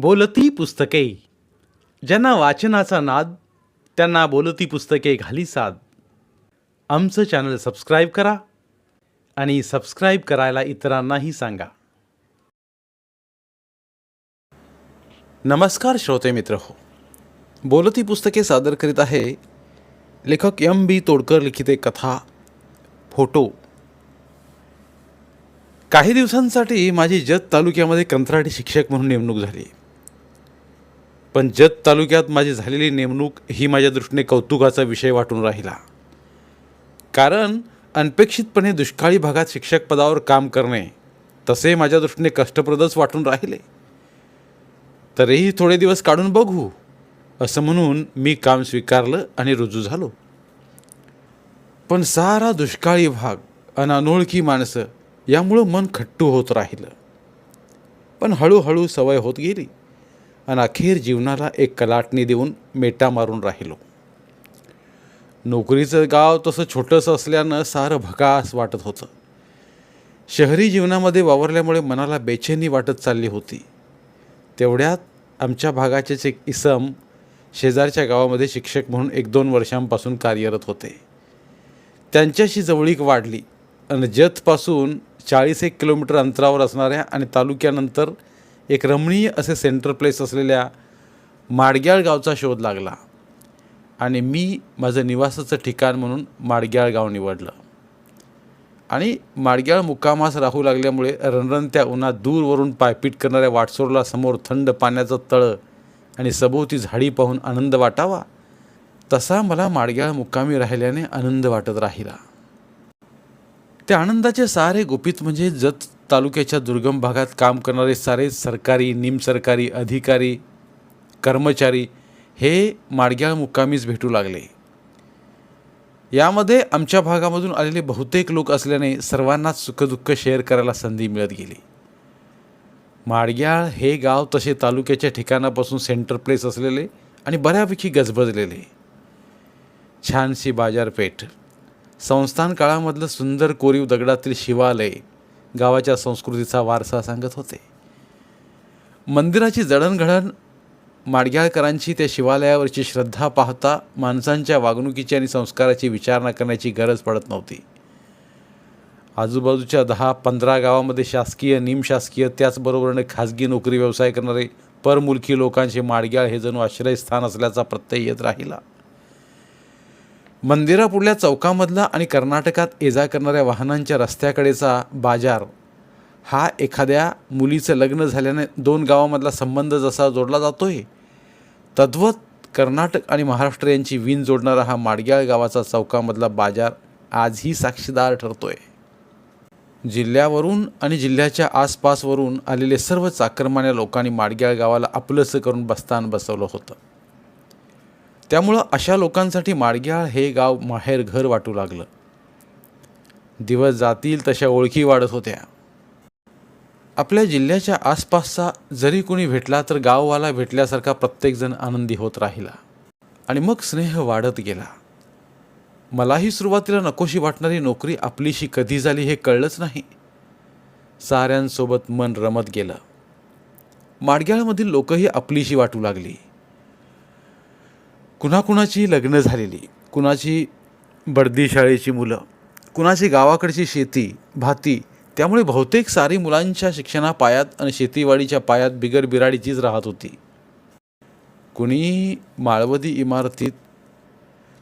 बोलती पुस्तके. ज्यांना वाचनाचा नाद त्यांना बोलती पुस्तके घाली साद. आमचं चॅनल सबस्क्राईब करा आणि सबस्क्राईब करायला इतरांनाही सांगा. नमस्कार श्रोते मित्र हो. बोलती पुस्तके सादर करीत आहे लेखक एम बी तोडकर लिखिते कथा फोटो. काही दिवसांसाठी माझी जत तालुक्यामध्ये कंत्राटी शिक्षक म्हणून नेमणूक झाली. पण जत तालुक्यात माझी झालेली नेमणूक ही माझ्या दृष्टीने कौतुकाचा विषय वाटून राहिला. कारण अनपेक्षितपणे दुष्काळी भागात शिक्षक पदावर काम करणे तसे माझ्या दृष्टीने कष्टप्रदच वाटून राहिले. तरीही थोडे दिवस काढून बघू असं म्हणून मी काम स्वीकारलं आणि रुजू झालो. पण सारा दुष्काळी भाग अन अनोळखी माणसं यामुळं मन खट्टू होत राहिलं. पण हळूहळू सवय होत गेली. आणि अखेर जीवनाला एक कलाटणी देऊन मेटा मारून राहिलो. नोकरीचं गाव तसं छोटंसं असल्यानं सारं भकास वाटत होतं. शहरी जीवनामध्ये वावरल्यामुळे मनाला बेचैनी वाटत चालली होती. तेवढ्यात आमच्या भागाचेच एक इसम शेजारच्या गावामध्ये शिक्षक म्हणून एक दोन वर्षांपासून कार्यरत होते. त्यांच्याशी जवळीक वाढली आणि जतपासून चाळीस एक किलोमीटर अंतरावर असणाऱ्या आणि तालुक्यानंतर एक रमणीय असे सेंटर प्लेस असलेल्या माडग्याळ गावचा शोध लागला. आणि मी माझं निवासाचं ठिकाण म्हणून माडग्याळ गाव निवडलं. आणि माडग्याळ मुक्कामास राहू लागल्यामुळे रणरणत्या उन्हात दूरवरून पायपीट करणाऱ्या वाटसोरला समोर थंड पाण्याचं तळं आणि सभोवती झाडी पाहून आनंद वाटावा तसा मला माडग्याळ मुक्कामी राहिल्याने आनंद वाटत राहिला. त्या आनंदाचे सारे गुपित म्हणजे जत तालुक्याच्या दुर्गम भागात काम करणारे सारे सरकारी निमसरकारी अधिकारी कर्मचारी हे माडग्याळ मुक्कामीच भेटू लागले. यामध्ये आमच्या भागामधून आलेले बहुतेक लोक असल्याने सर्वांनाच सुखदुःख शेअर करायला संधी मिळत गेली. माडग्याळ हे गाव तसे तालुक्याच्या ठिकाणापासून सेंटर प्लेस असलेले आणि बऱ्यापैकी गजबजलेले. छानशी बाजारपेठ संस्थान काळामधलं सुंदर कोरीव दगडातील शिवालय गावाच्या संस्कृतीचा वारसा सांगत होते. मंदिराची जडणघडण माडग्याळकरांची त्या शिवालयावरची श्रद्धा पाहता माणसांच्या वागणुकीची आणि संस्काराची विचारणा करण्याची गरज पडत नव्हती. आजूबाजूच्या दहा पंधरा गावामध्ये शासकीय निमशासकीय त्याचबरोबरीने खाजगी नोकरी व्यवसाय करणारे परमुलकी लोकांचे माडग्याळ हे जणू आश्रयस्थान असल्याचा प्रत्यय येत राहिला. मंदिरापुढल्या चौकामधला आणि कर्नाटकात ये जा करणाऱ्या वाहनांच्या रस्त्याकडेचा बाजार. हा एखाद्या मुलीचं लग्न झाल्याने दोन गावामधला संबंध जसा जोडला जातो आहे तद्वत कर्नाटक आणि महाराष्ट्र यांची विण जोडणारा हा माडग्याळ गावाचा चौकामधला बाजार आजही साक्षीदार ठरतोय. जिल्ह्यावरून आणि जिल्ह्याच्या आसपासवरून आलेले सर्व चाकरमान्या लोकांनी माडग्याळ गावाला आपलंसं करून बस्तान बसवलं होतं. त्यामुळं अशा लोकांसाठी माडग्याळ हे गाव माहेर घर वाटू लागलं. दिवस जातील तशा ओळखी वाढत होत्या. आपल्या जिल्ह्याच्या आसपासचा जरी कुणी भेटला तर गाववाला भेटल्यासारखा प्रत्येकजण आनंदी होत राहिला. आणि मग स्नेह वाढत गेला. मलाही सुरुवातीला नकोशी वाटणारी नोकरी आपलीशी कधी झाली हे कळलंच नाही. साऱ्यांसोबत मन रमत गेलं. माडग्याळमधील लोकही आपलीशी वाटू लागली. कुणाकुणाची लग्न झालेली कुणाची बर्दी शाळेची मुलं कुणाची गावाकडची शेती भाती त्यामुळे बहुतेक सारी मुलांच्या शिक्षणा पायात आणि शेतीवाडीच्या पायात बिगर बिराडीचीच राहत होती. कुणी माळवदी इमारतीत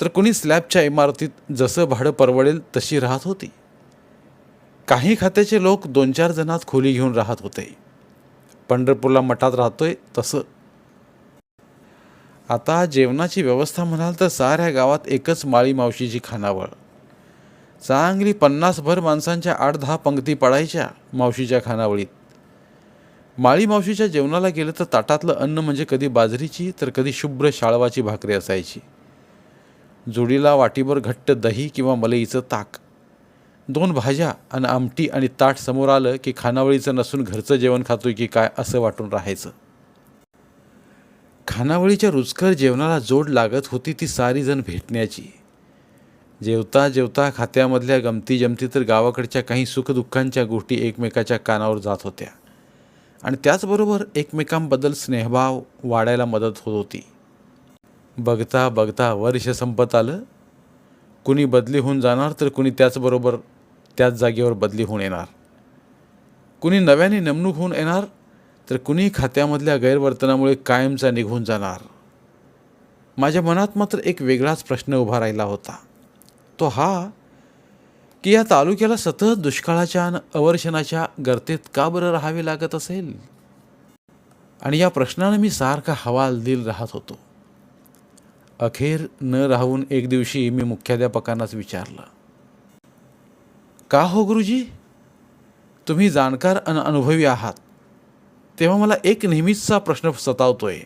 तर कुणी स्लॅबच्या इमारतीत जसं भाडं परवडेल तशी राहत होती. काही खात्याचे लोक दोन चार जणात खोली घेऊन राहत होते. पंढरपूरला मठात राहतोय तसं. आता जेवणाची व्यवस्था म्हणाल तर साऱ्या गावात एकच माळी मावशीची खानावळ. चांगली पन्नासभर माणसांच्या आठ दहा पंक्ती पडायच्या मावशीच्या खानावळीत. माळी मावशीच्या जेवणाला गेलं तर ताटातलं अन्न म्हणजे कधी बाजरीची तर कधी शुभ्र शाळवाची भाकरी असायची. जोडीला वाटीभर घट्ट दही किंवा मलईचं ताक. दोन भाज्या आणि आमटी आणि ताट समोर आलं की खानावळीचं नसून घरचं जेवण खातोय की काय असं वाटून राहायचं. खानावळीच्या रुचकर जेवणाला जोड लागत होती ती सारी जण भेटण्याची. जेवता जेवता खात्यामधल्या गमती जमती तर गावाकडच्या काही सुखदुःखांच्या गोष्टी एकमेकाच्या कानावर जात होत्या. आणि त्याचबरोबर एकमेकांबद्दल स्नेहभाव वाढायला मदत होत होती. बघता बघता वर्ष संपत आलं. कुणी बदली होऊन जाणार तर कुणी त्याचबरोबर त्याच जागेवर बदली होऊन येणार. कुणी नव्याने नेमणूक होऊन येणार तर कुणी खात्यामधल्या गैरवर्तनामुळे कायमचा निघून जाणार? माझ्या मनात मात्र एक वेगळाच प्रश्न उभा राहिला होता. तो हा की या तालुक्याला सतत दुष्काळाच्या आणि अवर्षणाच्या गर्तेत का बरं राहावे लागत असेल? आणि या प्रश्नानं मी सारखा हवालदिल राहत होतो. अखेर न राहून एक दिवशी मी मुख्याध्यापकांनाच विचारलं का हो गुरुजी? तुम्ही जाणकार आणि अनुभवी आहात. तेव्हा मला एक नेहमीचा प्रश्न सतावतोय.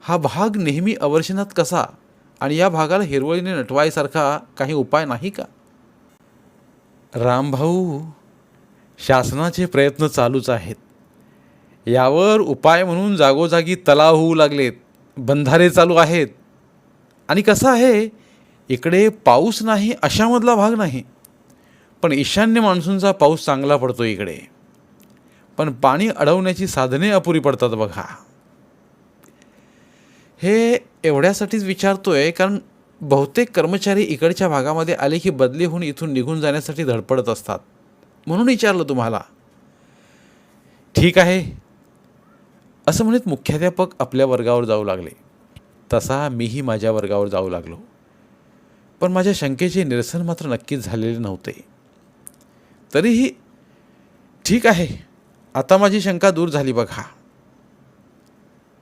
हा भाग नेहमी अवर्षणात कसा? आणि या भागाला हिरवळीने नटवायसारखा काही उपाय नाही का? रामभाऊ शासनाचे प्रयत्न चालूच आहेत. यावर उपाय म्हणून जागोजागी तलाव होऊ लागलेत. बंधारे चालू आहेत. आणि कसं आहे इकडे पाऊस नाही अशामधला भाग नाही. पण ईशान्य मान्सूनचा पाऊस चांगला पडतो इकडे. पण पाणी अडवण्याची साधने अपुरी पडतात बघा. हे एवढ्यासाठीच विचारतोय कारण बहुतेक कर्मचारी इकडच्या भागामध्ये आले की बदली होऊन इथून निघून जाण्यासाठी धडपडत असतात. म्हणून विचारलं तुम्हाला. ठीक आहे. असं म्हणत मुख्याध्यापक आपल्या वर्गावर जाऊ लागले. तसा मीही माझ्या वर्गावर जाऊ लागलो. पण माझ्या शंकेचे निरसन मात्र नक्कीच झालेले नव्हते. तरीही ठीक आहे. आता माझी शंका दूर झाली बघा.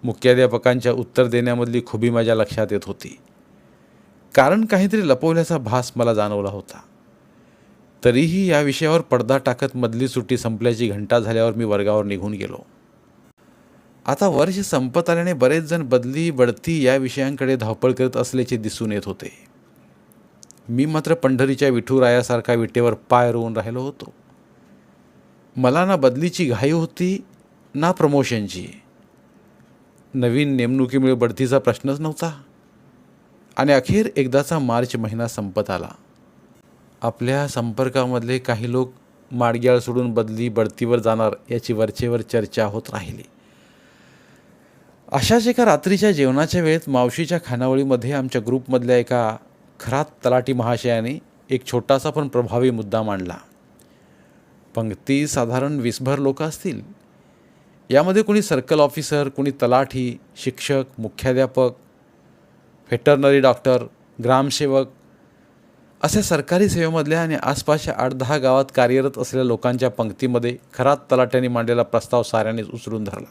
मुख्याध्यापकांच्या उत्तर देण्यामधली खुबी माझ्या लक्षात येत होती. कारण काहीतरी लपवल्याचा भास मला जाणवला होता. तरीही या विषयावर पडदा टाकत मधली सुट्टी संपल्याची घंटा झाल्यावर मी वर्गावर निघून गेलो. आता वर्ष संपत आल्याने बरेच जण बदली बढती या विषयांकडे धावपळ करत असल्याचे दिसून येत होते. मी मात्र पंढरीच्या विठुरायासारखा विटेवर पाय रोवून राहिलो होतो. मला ना बदलीची घाई होती ना प्रमोशनची नवीन नेमणुकीमुळे बढतीचा प्रश्नच नव्हता. आणि अखेर एकदाचा मार्च महिना संपत आला. आपल्या संपर्कामधले काही लोक माडग्याळ सोडून बदली बढतीवर जाणार याची वरचेवर चर्चा होत राहिली. अशाच एका रात्रीच्या जेवणाच्या वेळेत मावशीच्या खानावळीमध्ये आमच्या ग्रुपमधल्या एका खरात तलाठी महाशयाने एक छोटासा पण प्रभावी मुद्दा मांडला. पंक्ती साधारण वीसभर लोक असतील. यामध्ये कोणी सर्कल ऑफिसर कोणी तलाठी शिक्षक मुख्याध्यापक व्हेटरनरी डॉक्टर ग्रामसेवक अशा सरकारी सेवेमधल्या आणि आसपासच्या आठ दहा गावात कार्यरत असलेल्या लोकांच्या पंक्तीमध्ये खरात तलाट्याने मांडलेला प्रस्ताव साऱ्यांनीच उचलून धरला.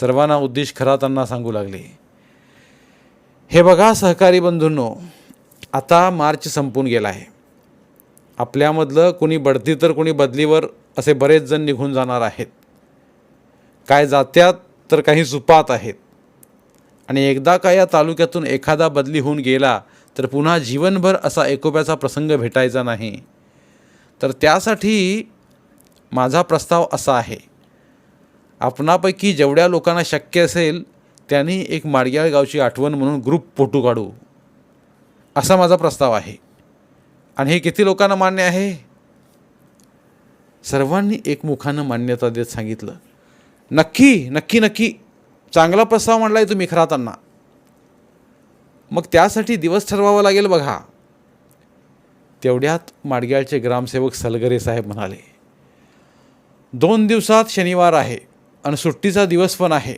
सर्वांना उद्देश खरातांना सांगू लागले. हे बघा सहकारी बंधूंनो आता मार्च संपून गेला आहे. आपल्यामधलं कोणी बढती तर कोणी बदलीवर असे बरेच जण निघून जाणार आहेत. काय जात्यात तर काही सुपात आहेत. आणि एकदा का या तालुक्यातून एखादा बदली होऊन गेला तर पुन्हा जीवनभर असा एकोप्याचा प्रसंग भेटायचा नाही. तर त्यासाठी माझा प्रस्ताव असा आहे. आपणापैकी जेवढ्या लोकांना शक्य असेल त्यांनी एक माडग्याळ गावची आठवण म्हणून ग्रुप फोटो काढू. असा माझा प्रस्ताव आहे. आणि हे किती लोकांना मान्य आहे? सर्वांनी एकमुखानं मान्यता देत सांगितलं. नक्की नक्की नक्की. चांगला प्रस्ताव मांडला आहे तुम्ही खरातांना मग त्यासाठी दिवस ठरवावा लागेल बघा. तेवढ्यात माडग्याळचे ग्रामसेवक सलगरे साहेब म्हणाले दोन दिवसात शनिवार आहे आणि सुट्टीचा दिवस पण आहे.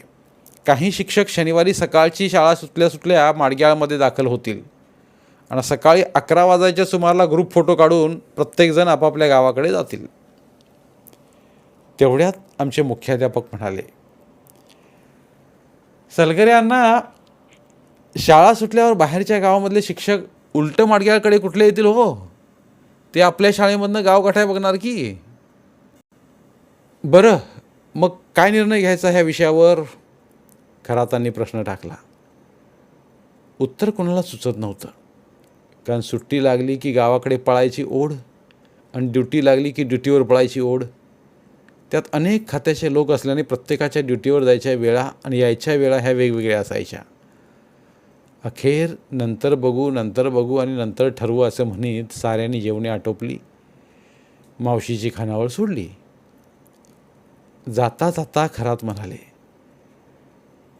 काही शिक्षक शनिवारी सकाळची शाळा सुटल्या सुटल्या माडग्याळमध्ये दाखल होतील. आणि सकाळी अकरा वाजायच्या सुमाराला ग्रुप फोटो काढून प्रत्येकजण आपापल्या गावाकडे जातील. तेवढ्यात आमचे मुख्याध्यापक म्हणाले सलगरे यांना शाळा सुटल्यावर बाहेरच्या गावामधले शिक्षक उलट माडग्याकडे कुठले येतील हो? ते आपल्या शाळेमधनं गाव गाठाय बघणार की? बरं मग काय निर्णय घ्यायचा ह्या विषयावर? खरातांनी प्रश्न टाकला. उत्तर कोणाला सुचत नव्हतं. कारण सुट्टी लागली की गावाकडे पळायची ओढ आणि ड्युटी लागली की ड्युटीवर पळायची ओढ. त्यात अनेक खात्याचे लोक असल्याने प्रत्येकाच्या ड्युटीवर जायच्या वेळा आणि यायच्या वेळा ह्या वेगवेगळ्या असायच्या. अखेर नंतर बघू नंतर बघू आणि नंतर ठरवू असं म्हणीत साऱ्यांनी जेवणे आटोपली. मावशीची खानावळ सोडली. जाता जाता खरात म्हणाले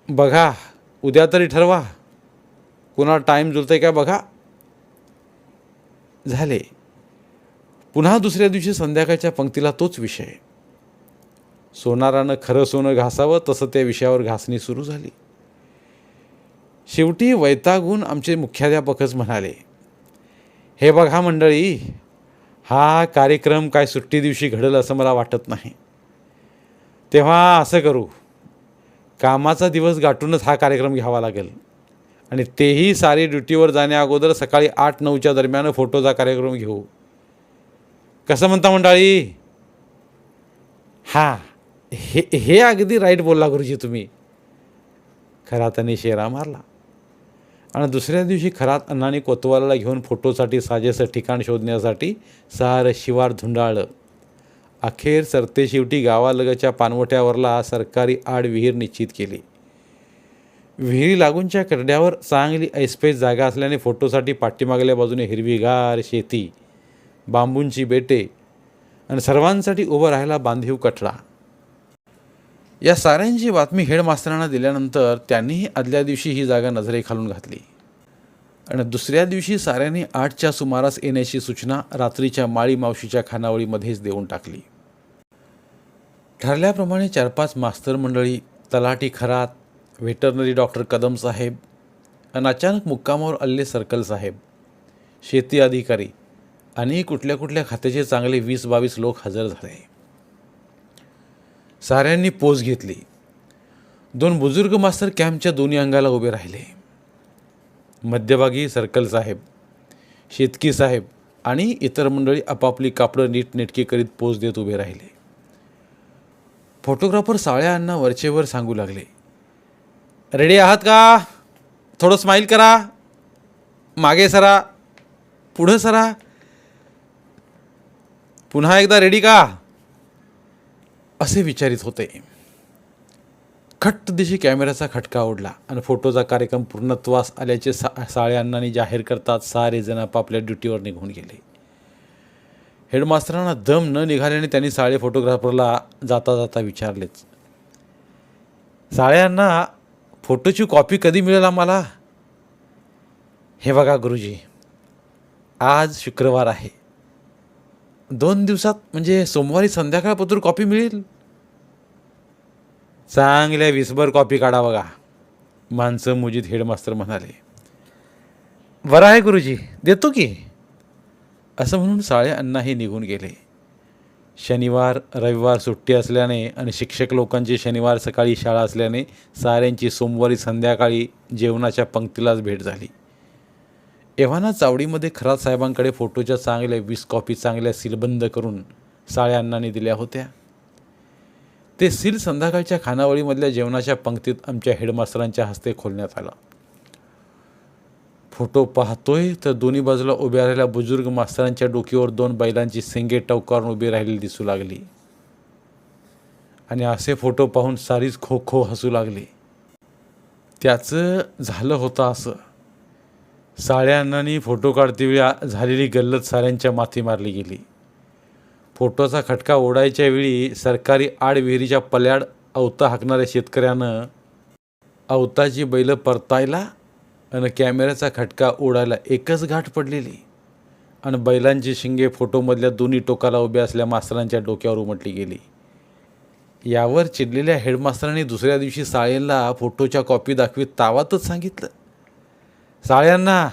बघा उद्या तरी ठरवा. कुणाला टाईम जुळतंय का बघा. झाले. पुन्हा दुसऱ्या दिवशी संध्याकाळच्या पंक्तीला तोच विषय. सोनारानं खरं सोनं घासावं तसं त्या विषयावर घासणी सुरू झाली. शेवटी वैतागून आमचे मुख्याध्यापकच म्हणाले हे बघा मंडळी हा कार्यक्रम काय सुट्टी दिवशी घडेल असं मला वाटत नाही. तेव्हा असं करू कामाचा दिवस गाठूनच हा कार्यक्रम घ्यावा लागेल. आणि तेही सारी ड्युटीवर जाण्या अगोदर सकाळी आठ नऊच्या दरम्यान फोटोचा कार्यक्रम घेऊ. कसं म्हणता मंडळी? हां हे हे अगदी राईट बोलला गुरुजी तुम्ही. खरा त्याने शेरा मारला. आणि दुसऱ्या दिवशी खरात अण्णाने कोतवालाला घेऊन फोटोसाठी साजेसं ठिकाण शोधण्यासाठी सारं शिवार धुंडाळलं. अखेर सरते शेवटी गावालगतच्या पानवट्यावरला सरकारी आड विहीर निश्चित केली. विहिरी लागूनच्या करड्यावर चांगली ऐसपैस जागा असल्याने फोटोसाठी पाठीमागल्या बाजूने हिरवीगार शेती बांबूंची बेटे आणि सर्वांसाठी उभं राहायला बांधीव कठडा. या साऱ्यांची बातमी हेडमास्तरांना दिल्यानंतर त्यांनीही आदल्या दिवशी ही जागा नजरेखालून घातली. आणि दुसऱ्या दिवशी साऱ्यांनी आठच्या सुमारास येण्याची सूचना रात्रीच्या माळी मावशीच्या खानावळीमध्येच देऊन टाकली. ठरल्याप्रमाणे चार पाच मास्तर मंडळी तलाठी खरात व्हेटरनरी डॉक्टर कदम साहेब आणि अचानक मुक्कामावर आलेले सर्कल साहेब शेती अधिकारी आणि कुठल्या कुठल्या खात्याचे चांगले वीस बावीस लोक हजर झाले. साऱ्यांनी पोच घेतली. दोन बुजुर्ग मास्तर कॅम्पच्या दोन्ही अंगाला उभे राहिले. मध्यभागी सर्कल साहेब शेतकी साहेब आणि इतर मंडळी आपापली कापडं नीटनेटकी करीत पोच देत उभे राहिले. फोटोग्राफर साळ्या अण्णा वरचेवर सांगू लागले. रेडी आहात का? थोडं स्माईल करा. मागे सरा. पुढं सरा. पुन्हा एकदा रेडी का? असे विचारित होते. खट्ट दिशी कॅमेऱ्याचा खटका ओढला आणि फोटोचा कार्यक्रम पूर्णत्वास आल्याचे सा साळे अण्णांनी जाहीर करतात सारे जण आपापल्या ड्युटीवर निघून गेले. हेडमास्तरांना दम न निघाल्याने त्यांनी साळे फोटोग्राफरला जाता जाता विचारलेच. साळ्यांना फोटोची कॉपी कधी मिळेल आम्हाला? हे बघा गुरुजी आज शुक्रवार आहे. दोन दिवसात म्हणजे सोमवारी संध्याकाळपत्र कॉपी मिळेल? चांगल्या वीसभर कॉपी काढा बघा. माणसं मुजीत हेडमास्तर म्हणाले. बरं आहे गुरुजी देतो की? असं म्हणून साळे अण्णाही निघून गेले. शनिवार रविवार सुट्टी असल्याने आणि शिक्षक लोकांची शनिवार सकाळी शाळा असल्याने साऱ्यांची सोमवारी संध्याकाळी जेवणाच्या पंक्तीलाच भेट झाली. एव्हाना चावडीमध्ये खरात साहेबांकडे फोटोच्या चांगल्या वीस कॉपी चांगल्या सीलबंद करून साळ्या अण्णांनी दिल्या होत्या. ते सील संध्याकाळच्या खानावळीमधल्या जेवणाच्या पंक्तीत आमच्या हेडमास्तरांच्या हस्ते खोलण्यात आला. फोटो पाहतोय. तर दोन्ही बाजूला उभ्या राहिलेल्या बुजुर्ग मास्तरांच्या डोकीवर दोन बैलांची सिंगे टवकारून उभी राहिलेली दिसू लागली. आणि असे फोटो पाहून सारीच खो खो हसू लागली. त्याचं झालं होतं असं. साळ्यांनी फोटो काढतेवेळी झालेली गल्लत साऱ्यांच्या माथी मारली गेली. फोटोचा खटका ओढायच्या वेळी सरकारी आड विहिरीच्या पल्याड अवता हाकणाऱ्या शेतकऱ्यानं अवताची बैलं परतायला आणि कॅमेऱ्याचा खटका ओढायला एकच गाठ पडलेली. आणि बैलांची शिंगे फोटोमधल्या दोन्ही टोकाला उभ्या असल्या मास्तरांच्या डोक्यावर उमटली गेली. यावर चिडलेल्या हेडमास्तरांनी दुसऱ्या दिवशी साळेंना फोटोच्या कॉपी दाखवीत तावातच सांगितलं. साळ्यांना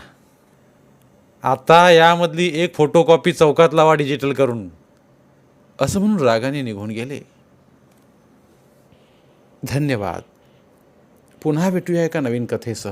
आता यामधली एक फोटो कॉपी चौकात लावा डिजिटल करून. असं म्हणून रागाने निघून गेले. धन्यवाद. पुन्हा भेटूया एका नवीन कथेसह.